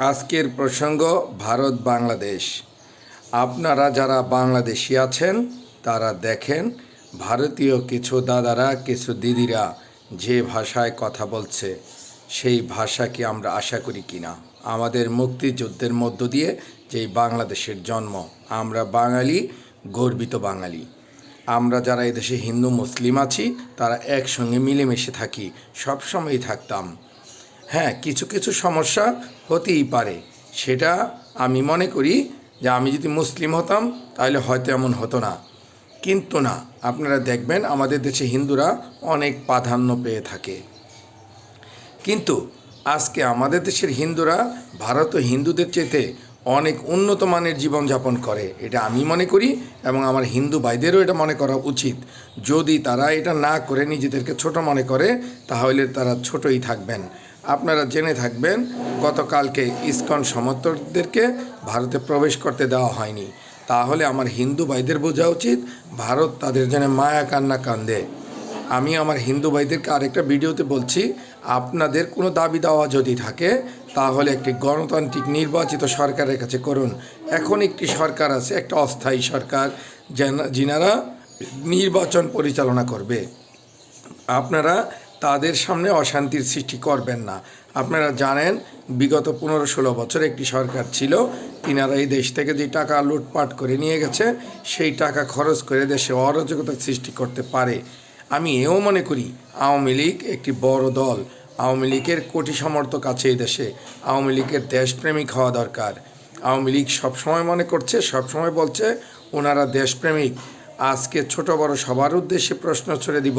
আজকের প্রসঙ্গ, ভারত বাংলাদেশ। আপনারা যারা বাংলাদেশি আছেন, তারা দেখেন, ভারতীয় কিছু দাদারা, কিছু দিদিরা যে ভাষায় কথা বলছে, সেই ভাষা কি আমরা আশা করি কি না আমাদের মুক্তিযুদ্ধের মধ্য দিয়ে যেই বাংলাদেশের জন্ম, আমরা বাঙালি, গর্বিত বাঙালি। আমরা যারা এদেশে হিন্দু, মুসলিম আছি, তারা একসঙ্গে মিলেমিশে থাকি, সবসময়ই থাকতাম। হ্যাঁ কিছু কিছু সমস্যা হতেই পারে। সেটা আমি মনে করি যে আমি যদি মুসলিম হতাম, তাহলে হয়তো এমন হতো না। কিন্তু না, আপনারা দেখবেন আমাদের দেশে হিন্দুরা অনেক প্রাধান্য পেয়ে থাকে। কিন্তু আজকে আমাদের দেশের হিন্দুরা ভারত ও হিন্দুদের চেতে অনেক উন্নত মানের জীবনযাপন করে, এটা আমি মনে করি এবং আমার হিন্দু ভাইদেরও এটা মনে করা উচিত। যদি তারা এটা না করে, নিজেদেরকে ছোট মনে করে, তাহলে তারা ছোটই থাকবেন। আপনারা জেনে থাকবেন, গতকালকে ইসকন সমর্থকদেরকে ভারতে প্রবেশ করতে দেওয়া হয়নি। তাহলে আমার হিন্দু ভাইদের বোঝা উচিত, ভারত তাদের জন্য মায়া কান্না কান্দে। আমি আমার হিন্দু ভাইদেরকে আরেকটা ভিডিওতে বলছি, আপনাদের কোনো দাবি দেওয়া যদি থাকে, তাহলে একটি গণতান্ত্রিক নির্বাচিত সরকারের কাছে করুন। এখন একটি সরকার আছে, একটা অস্থায়ী সরকার, যেন- যিনারা নির্বাচন পরিচালনা করবে। আপনারা তাদের সামনে অশান্তির সৃষ্টি করবেন না। আপনারা জানেন, বিগত পনেরো ষোলো বছর একটি সরকার ছিল, তিনারা এই দেশ থেকে যে টাকা লুটপাট করে নিয়ে গেছে, সেই টাকা খরচ করে দেশে অরাজকতা সৃষ্টি করতে পারে। আমি এও মনে করি, আওয়ামী লীগ একটি বড় দল। আওয়ামী লীগের কোটি সমর্থক আছে এই দেশে। আওয়ামী লীগের দেশপ্রেমিক হওয়া দরকার। আওয়ামী লীগ সবসময় মনে করছে, সবসময় বলছে, ওনারা দেশপ্রেমিক। আজকে ছোট বড় সবার উদ্দেশ্যে প্রশ্ন ছড়ে দিব।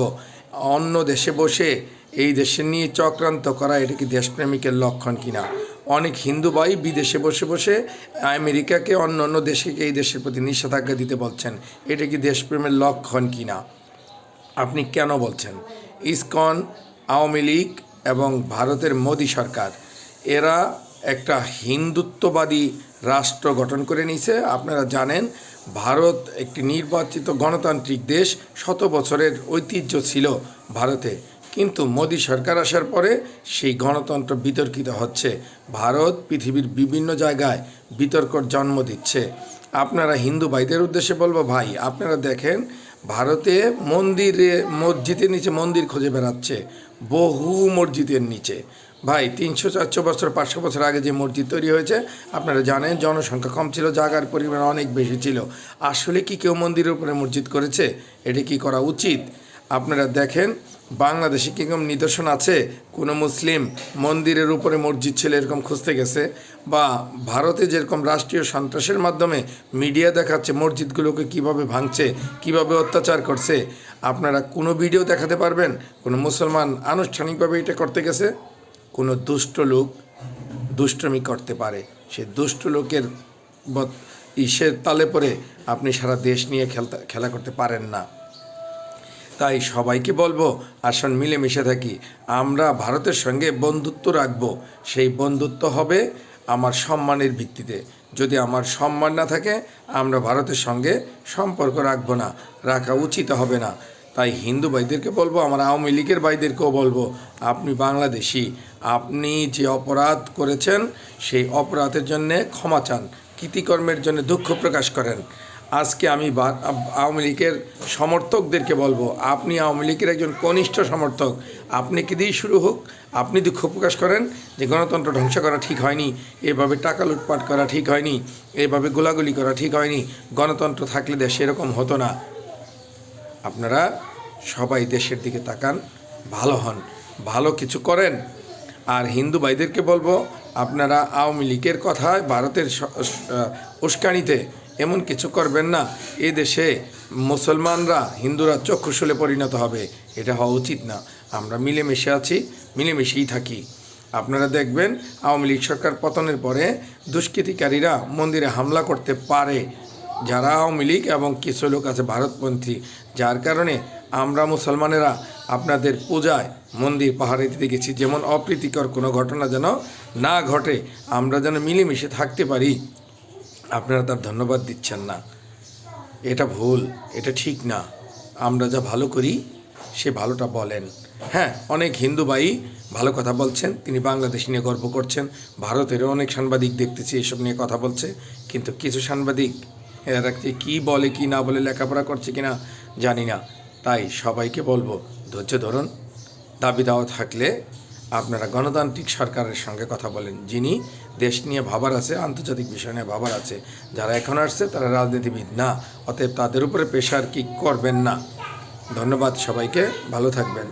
অন্য দেশে বসে এই দেশে নিয়ে চক্রান্ত করা, এটা কি দেশপ্রেমিকের লক্ষণ কিনা? অনেক হিন্দু ভাই বিদেশে বসে বসে আমেরিকাকে, অন্য অন্য দেশকে এই দেশের প্রতি নিষেধাজ্ঞা দিতে বলছেন। এটা কি দেশপ্রেমের লক্ষণ কিনা? আপনি কেন বলছেন? ইসকন, আওয়ামী লীগ এবং ভারতের মোদী সরকার, এরা একটা হিন্দুত্ববাদী রাষ্ট্র গঠন করে নিয়েছে। আপনারা জানেন, ভারত একটি নির্বাচিত গণতান্ত্রিক দেশ, শত বছরের ঐতিহ্য ছিল ভারতে। কিন্তু মোদী সরকার আসার পরে সেই গণতন্ত্র বিতর্কিত হচ্ছে। ভারত পৃথিবীর বিভিন্ন জায়গায় বিতর্কর জন্ম দিচ্ছে। আপনারা হিন্দু ভাইদের উদ্দেশ্যে বলব, ভাই, আপনারা দেখেন, ভারতে মন্দিরে মসজিদের নিচে মন্দির খুঁজে বেড়াচ্ছে, বহু মসজিদের নিচে। ভাই, তিনশো চারশো বছর, পাঁচশো বছর আগে যে মসজিদ তৈরি হয়েছে, আপনারা জানেন জনসংখ্যা কম ছিল, জায়গার পরিমাণ অনেক বেশি ছিল। আসলে কি কেউ মন্দিরের উপরে মসজিদ করেছে? এটা কি করা উচিত? আপনারা দেখেন, বাংলাদেশে কীরকম নিদর্শন আছে? কোনো মুসলিম মন্দিরের উপরে মসজিদ ছিল এরকম খুঁজতে গেছে? বা ভারতে যেরকম রাষ্ট্রীয় সন্ত্রাসের মাধ্যমে মিডিয়া দেখাচ্ছে মসজিদগুলোকে কীভাবে ভাঙছে, কীভাবে অত্যাচার করছে, আপনারা কোনো ভিডিও দেখাতে পারবেন? কোনো মুসলমান আনুষ্ঠানিকভাবে এটা করতে গেছে? কোনো দুষ্ট লোক দুষ্টমি করতে পারে। সে দুষ্ট লোকের ইসের তালে পরে আপনি সারা দেশ নিয়ে খেলতে খেলা করতে পারেন না। তাই সবাইকে বলব, আসন মিলেমিশে থাকি। আমরা ভারতের সঙ্গে বন্ধুত্ব রাখব। সেই বন্ধুত্ব হবে আমার সম্মানের ভিত্তিতে। যদি আমার সম্মান না থাকে, আমরা ভারতের সঙ্গে সম্পর্ক রাখব না। রাখা উচিত হবে না। তাই হিন্দু ভাইদেরকে বলব, আমার আওয়ামী লীগের ভাইদেরকেও বলব, আপনি বাংলাদেশি, আপনি যে অপরাধ করেছেন, সেই অপরাধের জন্যে ক্ষমা চান, কৃতিকর্মের জন্য দুঃখ প্রকাশ করেন। আজকে আমি আওয়ামী লীগের সমর্থকদেরকে বলব, আপনি আওয়ামী লীগের একজন কনিষ্ঠ সমর্থক, আপনি কি দিয়েই শুরু হোক, আপনি দুঃখ প্রকাশ করেন যে গণতন্ত্র ধ্বংস করা ঠিক হয়নি, এভাবে টাকা লুটপাট করা ঠিক হয়নি, এভাবে গোলাগুলি করা ঠিক হয়নি, গণতন্ত্র থাকলে দেশ এরকম হতো না। আপনারা সবাই দেশের দিকে তাকান, ভালো হন। ভালো কিছু করেন। আর হিন্দু ভাইদেরকে বলব, আপনারা আওয়ামী লীগের কথায় ভারতের উস্কানিতে এমন কিছু করবেন না। এ দেশে মুসলমানরা, হিন্দুরা চক্ষুশূলে পরিণত হবে। এটা হওয়া উচিত না। আমরা মিলেমিশে আছি, মিলেমিশেই থাকি। আপনারা দেখবেন, আওয়ামী লীগ সরকার পতনের পরে দুষ্কৃতিকারীরা মন্দিরে হামলা করতে পারে যারা আওয়ামী লীগ এবং কিছু লোক আছে ভারতপন্থী, যার কারণে আমরা মুসলমানেরা আপনাদের পূজায় মন্দির পাহাড়ে দিতে গেছি। যেমন অপ্রীতিকর কোনো ঘটনা যেন না ঘটে, আমরা যেন মিলেমিশে থাকতে পারি। আপনারা তার ধন্যবাদ দিচ্ছেন না। এটা ভুল, এটা ঠিক না। আমরা যা ভালো করি, সে ভালোটা বলেন। হ্যাঁ অনেক হিন্দু ভাই ভালো কথা বলছেন, তিনি বাংলাদেশ নিয়ে গর্ব করছেন, ভারতেরও অনেক সাংবাদিক দেখতেছি, এসব নিয়ে কথা বলছে, কিন্তু কিছু সাংবাদিক যে কী বলে, কি না বলে, লেখাপড়া করছে কি না জানি না। তাই সবাইকে বলব, ধৈর্য ধরুন। দাবি দাওয়া থাকলে আপনারা গণতান্ত্রিক সরকারের সঙ্গে কথা বলেন, যিনি দেশ নিয়ে ভাবার আছে, আন্তর্জাতিক বিষয় নিয়ে ভাবার আছে। যারা এখন আসছে, তারা রাজনীতিবিদ না, অতএব তাদের উপরে প্রেশার কি করবেন না। ধন্যবাদ সবাইকে, ভালো থাকবেন।